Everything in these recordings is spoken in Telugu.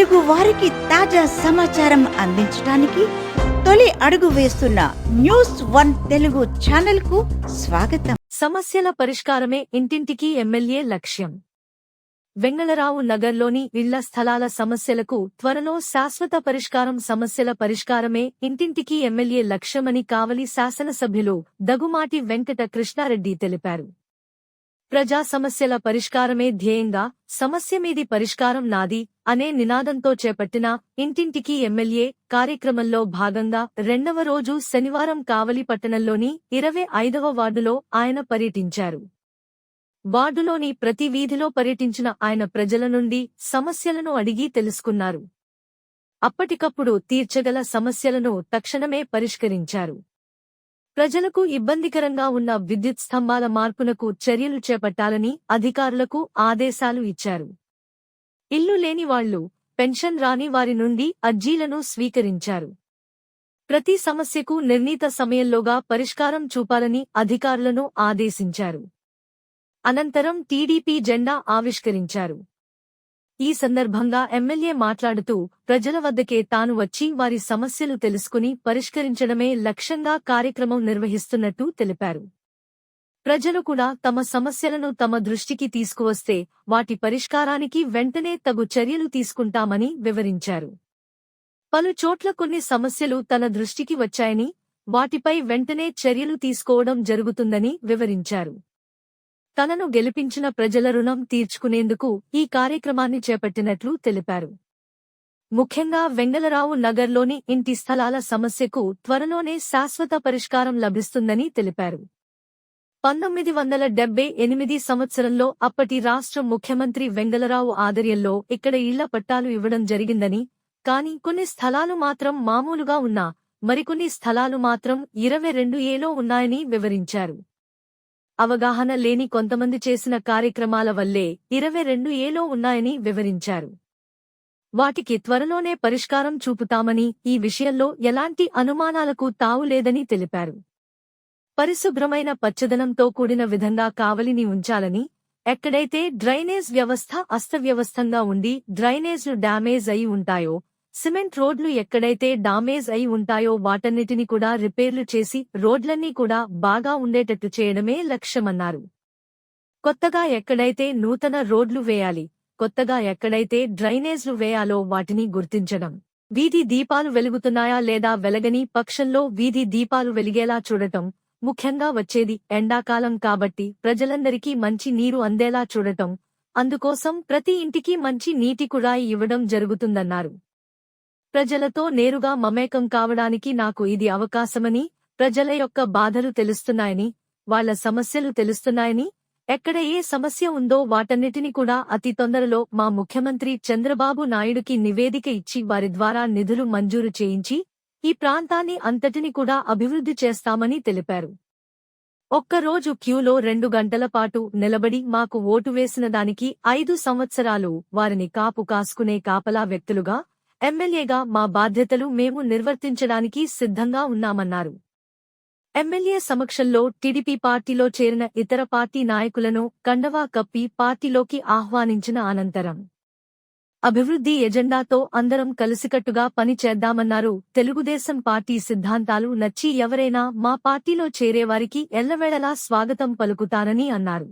తెలుగు వారికి తాజా సమాచారం అందించడానికి తొలి అడుగు వేస్తున్న న్యూస్ వన్ తెలుగు ఛానల్కు స్వాగతం. సమస్యల పరిష్కారమే ఇంటింటికి ఎమ్మెల్యే లక్ష్యం. వెంగళరావు నగర్లోని ఇళ్ళ స్థలాల సమస్యలకు త్వరలో శాశ్వత పరిష్కారం సమస్యల పరిష్కారమే ఇంటింటికి ఎమ్మెల్యే లక్ష్యమని కావలి శాసనసభ్యులు దగుమాటి వెంకట కృష్ణారెడ్డి తెలిపారు. ప్రజా సమస్యల పరిష్కారమే ధ్యేయంగా సమస్య మీది పరిష్కారం నాది అనే నినాదంతో చేపట్టిన ఇంటింటికి ఎమ్మెల్యే కార్యక్రమంలో భాగంగా రెండవ రోజు శనివారం కావలి పట్టణంలోని ఇరవై ఐదవ వార్డులో ఆయన పర్యటించారు. వార్డులోని ప్రతి వీధిలో పర్యటించిన ఆయన ప్రజల నుండి సమస్యలను అడిగి తెలుసుకున్నారు. అప్పటికప్పుడు తీర్చగల సమస్యలను తక్షణమే పరిష్కరించారు. ప్రజలకు ఇబ్బందికరంగా ఉన్న విద్యుత్ స్తంభాల మార్పునకు చర్యలు చేపట్టాలని అధికారులకు ఆదేశాలు ఇచ్చారు. ఇల్లు లేని వాళ్ళు పెన్షన్ రాని వారి నుండి అర్జీలను స్వీకరించారు. ప్రతి సమస్యకు నిర్ణీత సమయంలోగా పరిష్కారం చూపాలని అధికారులను ఆదేశించారు. అనంతరం టీడీపీ జెండా ఆవిష్కరించారు. ఈ సందర్భంగా ఎమ్మెల్యే మాట్లాడుతూ ప్రజల వద్దకే తాను వచ్చి వారి సమస్యలు తెలుసుకుని పరిష్కరించడమే లక్ష్యంగా కార్యక్రమం నిర్వహిస్తున్నట్టు తెలిపారు. ప్రజలు కూడా తమ సమస్యలను తమ దృష్టికి తీసుకువస్తే వాటి పరిష్కారానికి వెంటనే తగు చర్యలు తీసుకుంటామని వివరించారు. పలు చోట్ల కొన్ని సమస్యలు తన దృష్టికి వచ్చాయని వాటిపై వెంటనే చర్యలు తీసుకోవడం జరుగుతుందని వివరించారు. తనను గెలిపించిన ప్రజల రుణం తీర్చుకునేందుకు ఈ కార్యక్రమాన్ని చేపట్టినట్లు తెలిపారు. ముఖ్యంగా వెంగళరావు నగర్లోని ఇంటి స్థలాల సమస్యకు త్వరలోనే శాశ్వత పరిష్కారం లభిస్తుందని తెలిపారు. పంతొమ్మిది వందల డెబ్బై ఎనిమిది సంవత్సరంలో అప్పటి రాష్ట్ర ముఖ్యమంత్రి వెంగళరావు ఆధ్వర్యంలో ఇక్కడ ఇళ్ళ పట్టాలు ఇవ్వడం జరిగిందని కాని కొన్ని స్థలాలు మాత్రం మామూలుగా ఉన్నా మరికొన్ని స్థలాలు మాత్రం ఇరవై రెండు ఏలో ఉన్నాయని వివరించారు. అవగాహన లేని కొంతమంది చేసిన కార్యక్రమాల వల్లే ఇరవై రెండు ఏలో ఉన్నాయని వివరించారు. వాటికి త్వరలోనే పరిష్కారం చూపుతామని ఈ విషయంలో ఎలాంటి అనుమానాలకు తావు లేదని తెలిపారు. పరిశుభ్రమైన పచ్చదనంతో కూడిన విధంగా కావలిని ఉంచాలని ఎక్కడైతే డ్రైనేజ్ వ్యవస్థ అస్తవ్యవస్థంగా ఉండి డ్రైనేజ్లు డ్యామేజ్ అయి ఉంటాయో సిమెంట్ రోడ్లు ఎక్కడైతే డామేజ్ అయి ఉంటాయో వాటన్నిటిని కూడా రిపేర్లు చేసి రోడ్లన్నీ కూడా బాగా ఉండేటట్టు చేయడమే లక్ష్యమన్నారు. కొత్తగా ఎక్కడైతే నూతన రోడ్లు వేయాలి కొత్తగా ఎక్కడైతే డ్రైనేజ్లు వేయాలో వాటిని గుర్తించడం. వీధి దీపాలు వెలుగుతున్నాయా లేదా వెలగని పక్షంలో వీధి దీపాలు వెలిగేలా చూడటం ముఖ్యంగా వచ్చేది ఎండాకాలం కాబట్టి ప్రజలందరికీ మంచి నీరు అందేలా చూడటం అందుకోసం ప్రతి ఇంటికి మంచి నీటి కుళాయి ఇవ్వడం జరుగుతుందన్నారు. ప్రజలతో నేరుగా మమేకం కావడానికి నాకు ఇది అవకాశమని ప్రజల యొక్క బాధలు తెలుస్తున్నాయని వాళ్ళ సమస్యలు తెలుస్తున్నాయని ఎక్కడ ఏ సమస్య ఉందో వాటన్నిటిని కూడా అతి తొందరలో మా ముఖ్యమంత్రి చంద్రబాబు నాయుడుకి నివేదిక ఇచ్చి వారి ద్వారా నిధులు మంజూరు చేయించి ఈ ప్రాంతాన్ని అంతటిని కూడా అభివృద్ధి చేస్తామని తెలిపారు. ఒక్కరోజు క్యూలో రెండు గంటల పాటు నిలబడి మాకు ఓటు వేసిన దానికి ఐదు సంవత్సరాలు వారిని కాపు కాసుకునే కాపలా వ్యక్తులుగా ఎమ్మెల్యేగా మా బాధ్యతలు మేము నిర్వర్తించడానికి సిద్ధంగా ఉన్నామన్నారు. ఎమ్మెల్యే సమక్షంలో టీడీపీ పార్టీలో చేరిన ఇతర పార్టీ నాయకులను కండవా కప్పి పార్టీలోకి ఆహ్వానించిన అనంతరం అభివృద్ధి ఎజెండాతో అందరం కలిసికట్టుగా పని చేద్దామన్నారు. తెలుగుదేశం పార్టీ సిద్ధాంతాలు నచ్చి ఎవరైనా మా పార్టీలో చేరేవారికి ఎల్లవేళలా స్వాగతం పలుకుతానని అన్నారు.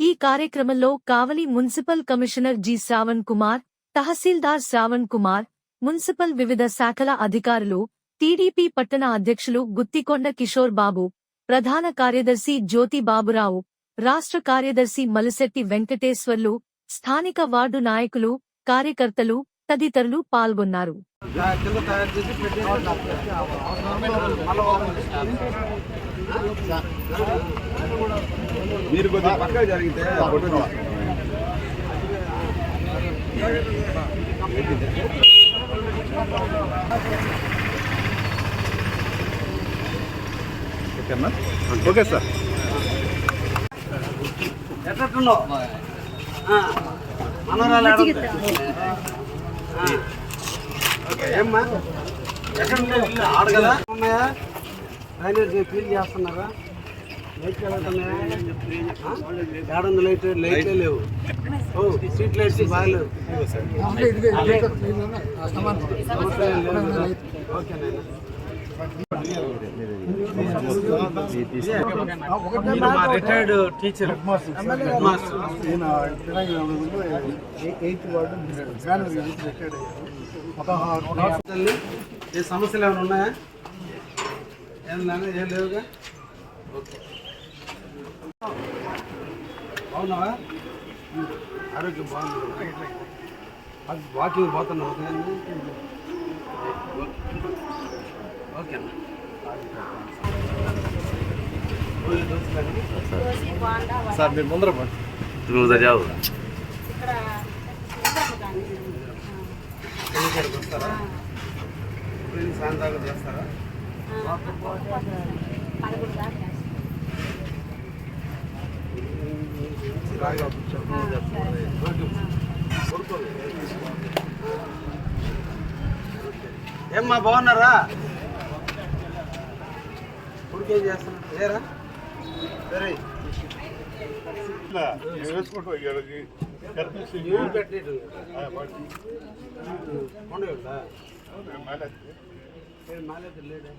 ఈ కార్యక్రమంలో Kavali municipal commissioner G Shravan Kumar తహసీల్దార్ శ్రావణ్ కుమార్ మున్సిపల్ వివిధ శాఖల అధికారులు టీడీపీ పట్టణ అధ్యక్షులు గుత్తికొండ కిషోర్ బాబు ప్రధాన కార్యదర్శి జ్యోతి బాబురావు రాష్ట్ర కార్యదర్శి మలిశెట్టి వెంకటేశ్వర్లు స్థానిక వార్డు నాయకులు కార్యకర్తలు తదితరులు పాల్గొన్నారు. మీరు కొద్దిగా పక్కన జరిగితే ఓకేనా ఓకే సార్. ఎట్లున్నావు మనోరాలు ఏమ్మా ఎక్కడ ఉన్నాయి ఇల్లు? ఆడ కదా. ఉన్నాయా క్లీన్ చేస్తున్నారా? ఏడుంది లైట్ లైట్లే లేవు ఓ స్ట్రీట్ లైట్స్ బాగాలేవు ఓకే రిటైర్డ్ టీచర్ ఏ సమస్యలు ఏమైనా ఉన్నాయా? ఏం లేవుగా? ఓకే. అవునావా ఆరోగ్యం బాగుంది వాకింగ్ పోతున్నావు? ఓకే అన్న రోజు. సార్ మీరు ముందర పోండి. ఎన్నికలకు వస్తారా ఇప్పుడు ఎన్ని సాయంత్రం దాకా చేస్తారా రాగా కూర్చో. ఓకే. పడుకోండి. ఏమ్మా బాగున్నారా ఉడికేం చేస్తున్నారు లేరా సరే ఇట్లా వేసుకుంటూ ఇక్కడికి కనిపిస్తుంది. ఏమి పెట్టేయటం లేదు. ఆ, పట్టు. ఉండేవాళ్ళా మళ్ళీ ఏ మాలేదు లేడే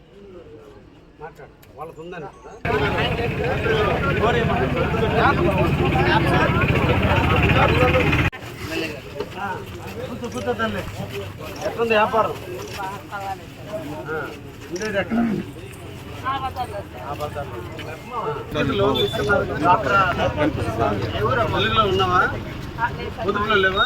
వాళ్ళకు ఉందని కూర్చో కూర్చో తల్లి ఎట్లుంది వ్యాపారం? ఉండేది ఎక్కడ? ఉన్నావా? పొదుపులో లేవా?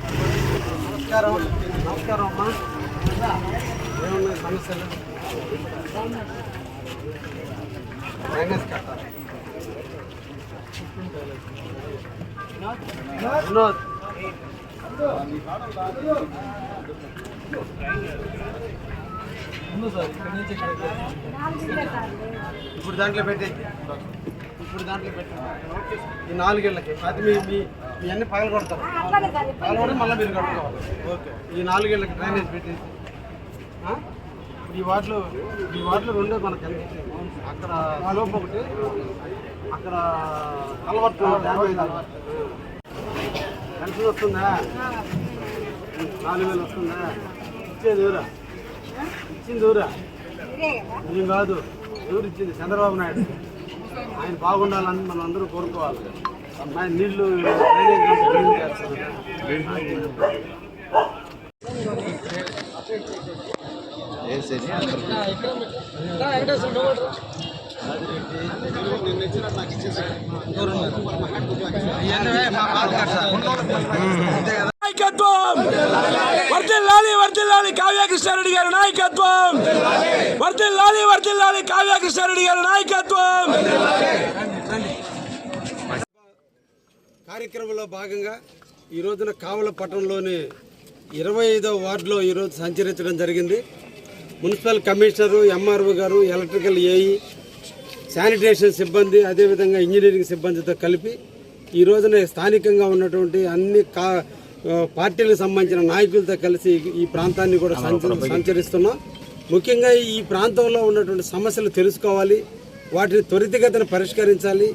నమస్కారం. నమస్కారం అమ్మా. ఏమున్నాయి సమస్యలు? మైనస్ కట్ట వినోద్. ఇప్పుడు దాంట్లో పెట్టే ఇప్పుడు దాంట్లో పెట్టే ఈ నాలుగేళ్ళకి. అది మీ మీ మీ అన్ని పగలు కొడతారు. పగలు కొడితే మళ్ళీ మీరు కట్టుకోవాలి. ఓకే. ఈ నాలుగేళ్ళకి డ్రైనేజ్ పెట్టేసి. ఆ? ఈ వార్డులో ఈ వార్డులో రెండే మనకి ఎంత? అక్కడ స్లోప్ ఒకటి అక్కడ కలవట్టు డ్యామేజ్ పెన్షన్ వస్తుందా? నాలుగు వేలు వస్తుందా? ఇచ్చేది ఎవరా? ఇచ్చింది ఎవరా? నేను కాదు. ఎవరు ఇచ్చింది? చంద్రబాబు నాయుడు. ఆయన బాగుండాలని మనం అందరూ కోరుకోవాలి. ఆయన నీళ్ళు డ్రైనేజ్ క్లీన్ చేస్తారు. ఏంటవే, మా పాత కట్ట. అంతే కదా నాయకత్వం వర్దిల్లాలి వర్దిల్లాలి కావ్య కృష్ణారెడ్డి గారి నాయకత్వం. వర్దిల్లాలి వర్దిల్లాలి కావ్య కృష్ణారెడ్డి గారి నాయకత్వం. కార్యక్రమంలో భాగంగా ఈ రోజున కావల పట్టణంలోని ఇరవై ఐదవ వార్డులో ఈరోజు సంచరించడం జరిగింది. మున్సిపల్ కమిషనరు ఎంఆర్ఓ గారు ఎలక్ట్రికల్ ఏఈ శానిటేషన్ సిబ్బంది అదేవిధంగా ఇంజనీరింగ్ సిబ్బందితో కలిపి ఈ రోజున స్థానికంగా ఉన్నటువంటి అన్ని కా పార్టీలకు సంబంధించిన నాయకులతో కలిసి ఈ ప్రాంతాన్ని కూడా సంచ- సంచరిస్తున్నాం. ముఖ్యంగా ఈ ప్రాంతంలో ఉన్నటువంటి సమస్యలు తెలుసుకోవాలి. వాటిని త్వరితగతిన పరిష్కరించాలి.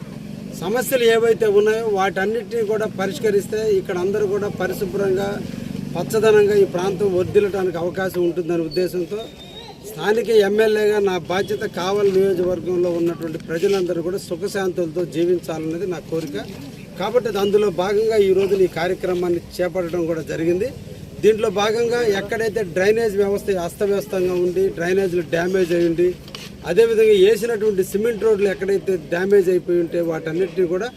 సమస్యలు ఏవైతే ఉన్నాయో వాటన్నిటిని కూడా పరిష్కరిస్తే ఇక్కడ అందరూ కూడా పరిశుభ్రంగా పచ్చదనంగా ఈ ప్రాంతం వర్ధిల్లడానికి అవకాశం ఉంటుందనే ఉద్దేశంతో స్థానిక ఎమ్మెల్యేగా నా బాధ్యత కావలి నియోజకవర్గంలో ఉన్నటువంటి ప్రజలందరూ కూడా సుఖశాంతులతో జీవించాలన్నది నా కోరిక. కాబట్టి అందులో భాగంగా ఈ రోజున ఈ కార్యక్రమాన్ని చేపట్టడం కూడా జరిగింది. దీంట్లో భాగంగా ఎక్కడైతే డ్రైనేజ్ వ్యవస్థ అస్తవ్యస్తంగా ఉండి డ్రైనేజీలు డ్యామేజ్ అయి ఉండి అదేవిధంగా వేసినటువంటి సిమెంట్ రోడ్లు ఎక్కడైతే డ్యామేజ్ అయిపోయి ఉంటే వాటన్నిటిని కూడా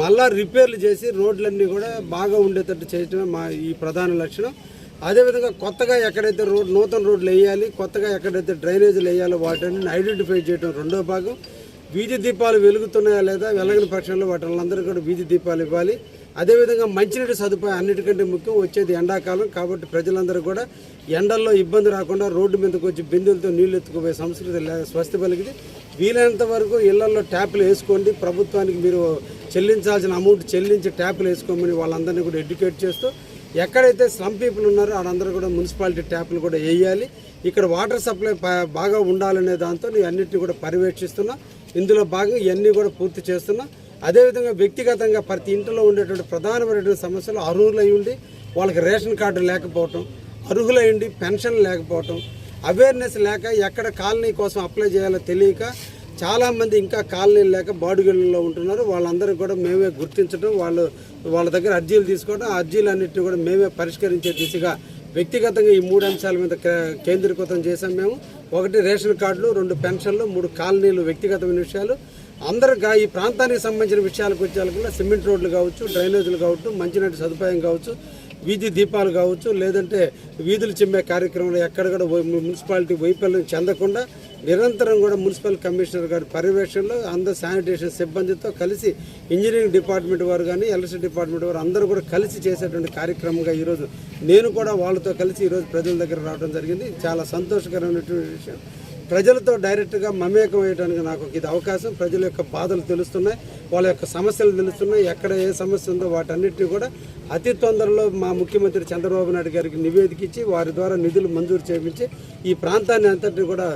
మళ్ళా రిపేర్లు చేసి రోడ్లన్నీ కూడా బాగా ఉండేటట్టు చేయటమే మా ఈ ప్రధాన లక్షణం. అదేవిధంగా కొత్తగా ఎక్కడైతే రోడ్ నూతన రోడ్లు వేయాలి కొత్తగా ఎక్కడైతే డ్రైనేజీలు వేయాలో వాటిని ఐడెంటిఫై చేయడం రెండో భాగం. వీధి దీపాలు వెలుగుతున్నాయా లేదా వెలగని పక్షంలో వాటి వాళ్ళందరూ కూడా వీధి దీపాలు ఇవ్వాలి. అదేవిధంగా మంచినీటి సదుపాయం అన్నిటికంటే ముఖ్యం వచ్చేది ఎండాకాలం కాబట్టి ప్రజలందరూ కూడా ఎండల్లో ఇబ్బంది రాకుండా రోడ్డు మీదకి వచ్చి బిందులతో నీళ్ళు ఎత్తుకుపోయే సంస్కృతి లేదా స్వస్తి పలికింది. వీలైనంత వరకు ఇళ్ళలో ట్యాపులు వేసుకోండి. ప్రభుత్వానికి మీరు చెల్లించాల్సిన అమౌంట్ చెల్లించి ట్యాప్లు వేసుకోమని వాళ్ళందరినీ కూడా ఎడ్యుకేట్ చేస్తూ ఎక్కడైతే స్లమ్ పీపుల్ ఉన్నారో వాళ్ళందరూ కూడా మున్సిపాలిటీ ట్యాప్లు కూడా వేయాలి. ఇక్కడ వాటర్ సప్లై బాగా ఉండాలనే దాంతో నేను అన్నింటినీ కూడా పర్యవేక్షిస్తున్నా. ఇందులో భాగంగా ఇవన్నీ కూడా పూర్తి చేస్తున్నాం. అదేవిధంగా వ్యక్తిగతంగా ప్రతి ఇంట్లో ఉండేటువంటి ప్రధానమైనటువంటి సమస్యలు అర్హులై ఉండి వాళ్ళకి రేషన్ కార్డు లేకపోవటం అర్హులై ఉండి పెన్షన్ లేకపోవటం అవేర్నెస్ లేక ఎక్కడ కాలనీ కోసం అప్లై చేయాలో తెలియక చాలామంది ఇంకా కాలనీలు లేక బాడుగిళ్ళలో ఉంటున్నారు. వాళ్ళందరూ కూడా మేమే గుర్తించడం వాళ్ళు వాళ్ళ దగ్గర అర్జీలు తీసుకోవడం ఆ అర్జీలన్నింటినీ కూడా మేమే పరిష్కరించే దిశగా వ్యక్తిగతంగా ఈ మూడు అంశాల మీద కేంద్రీకృతం చేశాం మేము. ఒకటి రేషన్ కార్డులు రెండు పెన్షన్లు మూడు కాలనీలు వ్యక్తిగతమైన విషయాలు. అందరూ ఈ ప్రాంతానికి సంబంధించిన విషయాలకు వచ్చేలా సిమెంట్ రోడ్లు కావచ్చు డ్రైనేజీలు కావచ్చు మంచినీటి సదుపాయం కావచ్చు వీధి దీపాలు కావచ్చు లేదంటే వీధులు చిమ్మే కార్యక్రమంలో ఎక్కడ కూడా మున్సిపాలిటీ వైఫల్యం చెందకుండా నిరంతరం కూడా మున్సిపల్ కమిషనర్ గారి పర్యవేక్షణలో అందరు శానిటేషన్ సిబ్బందితో కలిసి ఇంజనీరింగ్ డిపార్ట్మెంట్ వారు కానీ ఎలక్ట్రిసిటీ డిపార్ట్మెంట్ వారు అందరూ కూడా కలిసి చేసేటువంటి కార్యక్రమంగా ఈరోజు నేను కూడా వాళ్ళతో కలిసి ఈరోజు ప్రజల దగ్గర రావడం జరిగింది. చాలా సంతోషకరమైనటువంటి విషయం. ప్రజలతో డైరెక్ట్గా మమేకం అయ్యడానికి నాకు ఇది అవకాశం. ప్రజల యొక్క బాధలు తెలుస్తున్నాయి వాళ్ళ యొక్క సమస్యలు తెలుస్తున్నాయి ఎక్కడ ఏ సమస్య ఉందో వాటన్నిటిని కూడా అతి తొందరలో మా ముఖ్యమంత్రి చంద్రబాబు నాయుడు గారికి నివేదిక ఇచ్చి వారి ద్వారా నిధులు మంజూరు చేయించి ఈ ప్రాంతాన్ని అంతటిని కూడా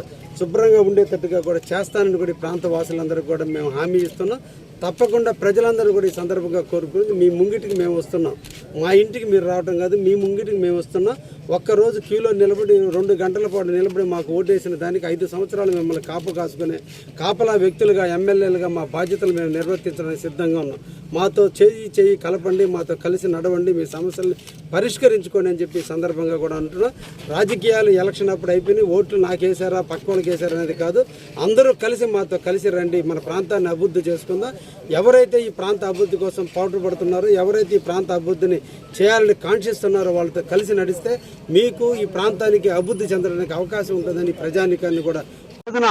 శుభ్రంగా ఉండేటట్టుగా కూడా చేస్తానని కూడా ఈ ప్రాంత వాసులందరికీ కూడా మేము హామీ ఇస్తున్నాం. తప్పకుండా ప్రజలందరూ కూడా ఈ సందర్భంగా కోరుకుని మీ ముంగిటికి మేము వస్తున్నాం. మా ఇంటికి మీరు రావడం కాదు మీ ముంగిటికి మేము వస్తున్నాం. ఒక్కరోజు క్యూలో నిలబడి రెండు గంటల పాటు నిలబడి మాకు ఓటేసిన దానికి ఐదు సంవత్సరాలు మిమ్మల్ని కాపు కాసుకునే కాపలా వ్యక్తులుగా ఎమ్మెల్యేలుగా మా బాధ్యతలు మేము నిర్వర్తించడానికి సిద్ధంగా ఉన్నాం. మాతో చేయి చేయి కలపండి మాతో కలిసి నడవండి మీ సమస్యల్ని పరిష్కరించుకోండి అని చెప్పి సందర్భంగా కూడా అంటున్నాం. రాజకీయాలు ఎలక్షన్ అప్పుడు అయిపోయినాయి. ఓట్లు నాకేసారా పక్క వాళ్ళకి వేసారా అనేది కాదు. అందరూ కలిసి మాతో కలిసి రండి. మన ప్రాంతాన్ని అభివృద్ధి చేసుకుందాం. ఎవరైతే ఈ ప్రాంత అభివృద్ధి కోసం పాటుపడుతున్నారో ఎవరైతే ఈ ప్రాంత అభివృద్ధిని చేయాలని కాంక్షిస్తున్నారో వాళ్ళతో కలిసి నడిస్తే మీకు ఈ ప్రాంతానికి అభివృద్ధి చెందడానికి అవకాశం ఉంటుందని ప్రజానికాన్ని కూడా రోజున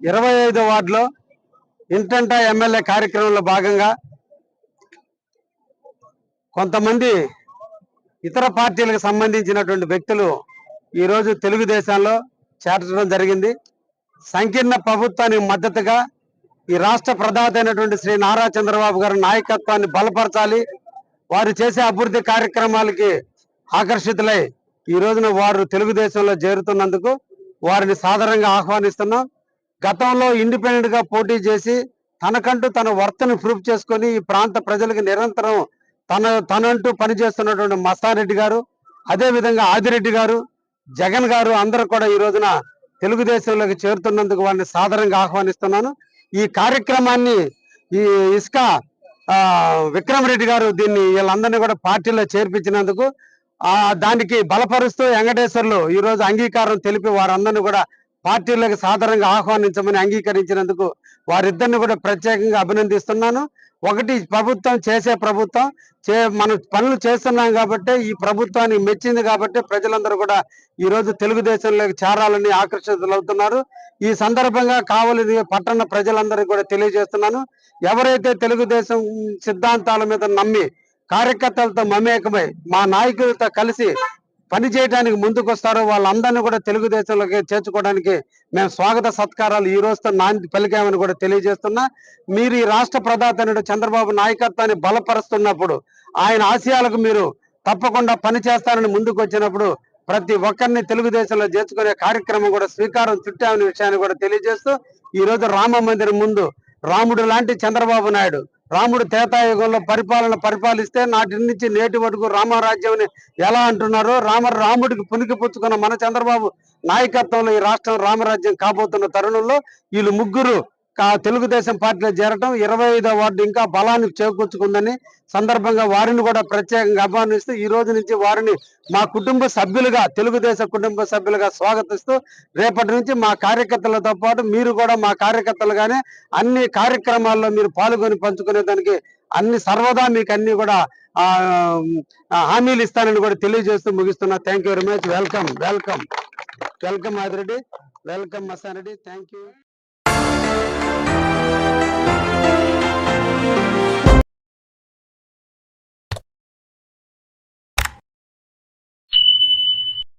ఇరవై ఐదో వార్డులో ఇంటంటా ఎమ్మెల్యే కార్యక్రమంలో భాగంగా కొంతమంది ఇతర పార్టీలకు సంబంధించినటువంటి వ్యక్తులు ఈరోజు తెలుగుదేశంలో చేర్చడం జరిగింది. సంకీర్ణ ప్రభుత్వానికి మద్దతుగా ఈ రాష్ట్ర ప్రధాత అయినటువంటి శ్రీ నారా చంద్రబాబు గారి నాయకత్వాన్ని బలపరచాలి. వారు చేసే అభివృద్ధి కార్యక్రమాలకి ఆకర్షితులై ఈ రోజున వారు తెలుగుదేశంలో చేరుతున్నందుకు వారిని సాధారణంగా ఆహ్వానిస్తున్నాం. గతంలో ఇండిపెండెంట్గా పోటీ చేసి తనకంటూ తన వర్తను ప్రూఫ్ చేసుకొని ఈ ప్రాంత ప్రజలకు నిరంతరం తన తనంటూ పనిచేస్తున్నటువంటి మస్తారెడ్డి గారు అదేవిధంగా ఆదిరెడ్డి గారు జగన్ గారు అందరూ కూడా ఈ రోజున తెలుగుదేశంలోకి చేరుతున్నందుకు వారిని సాధారణంగా ఆహ్వానిస్తున్నాను. ఈ కార్యక్రమాన్ని ఈ ఇసుక విక్రమ్ రెడ్డి గారు దీన్ని వీళ్ళందరినీ కూడా పార్టీలో చేర్పించినందుకు ఆ దానికి బలపరుస్తూ వెంకటేశ్వర్లు ఈ రోజు అంగీకారం తెలిపి వారందరినీ కూడా పార్టీలకు సాధారణంగా ఆహ్వానించమని అంగీకరించినందుకు వారిద్దరిని కూడా ప్రత్యేకంగా అభినందిస్తున్నాను. ఒకటి ప్రభుత్వం చేసే ప్రభుత్వం చే మనం పనులు చేస్తున్నాం కాబట్టి ఈ ప్రభుత్వాన్ని మెచ్చింది కాబట్టి ప్రజలందరూ కూడా ఈరోజు తెలుగుదేశంలోకి చేరాలని ఆకర్షితులవుతున్నారు. ఈ సందర్భంగా కావలి పట్టణ ప్రజలందరికీ కూడా తెలియజేస్తున్నాను. ఎవరైతే తెలుగుదేశం సిద్ధాంతాల మీద నమ్మి కార్యకర్తలతో మమేకమై మా నాయకులతో కలిసి పని చేయడానికి ముందుకు వాళ్ళందరినీ కూడా తెలుగుదేశంలోకి చేర్చుకోవడానికి మేము స్వాగత సత్కారాలు ఈ రోజుతో నాంది పలికామని కూడా తెలియజేస్తున్నా. మీరు ఈ రాష్ట్ర ప్రధాత చంద్రబాబు నాయకత్వాన్ని బలపరుస్తున్నప్పుడు ఆయన ఆశయాలకు మీరు తప్పకుండా పని చేస్తారని ముందుకు వచ్చినప్పుడు ప్రతి ఒక్కరిని తెలుగుదేశంలో చేర్చుకునే కార్యక్రమం కూడా స్వీకారం చుట్టామనే విషయాన్ని కూడా తెలియజేస్తూ ఈ రోజు రామ మందిరం ముందు రాముడు లాంటి చంద్రబాబు నాయుడు రాముడు త్రేతాయుగంలో పరిపాలన పరిపాలిస్తే నాటి నుంచి నేటి వరకు రామరాజ్యం అని ఎలా అంటున్నారో రామ రాముడికి పునికి పుచ్చుకున్న మన చంద్రబాబు నాయకత్వంలో ఈ రాష్ట్రం రామరాజ్యం కాబోతున్న తరుణంలో వీళ్ళు ముగ్గురు తెలుగుదేశం పార్టీలో చేరటం ఇరవై ఐదో వార్డు ఇంకా బలాన్ని చేకూర్చుకుందని సందర్భంగా వారిని కూడా ప్రత్యేకంగా అభిమానిస్తూ ఈ రోజు నుంచి వారిని మా కుటుంబ సభ్యులుగా తెలుగుదేశం కుటుంబ సభ్యులుగా స్వాగతిస్తూ రేపటి నుంచి మా కార్యకర్తలతో పాటు మీరు కూడా మా కార్యకర్తలుగానే అన్ని కార్యక్రమాల్లో మీరు పాల్గొని పంచుకునే దానికి అన్ని సర్వదా మీకు అన్ని కూడా హామీలు ఇస్తానని కూడా తెలియజేస్తూ ముగిస్తున్నా. Thank you very much welcome welcome welcome Adireddy welcome Masareddy thank you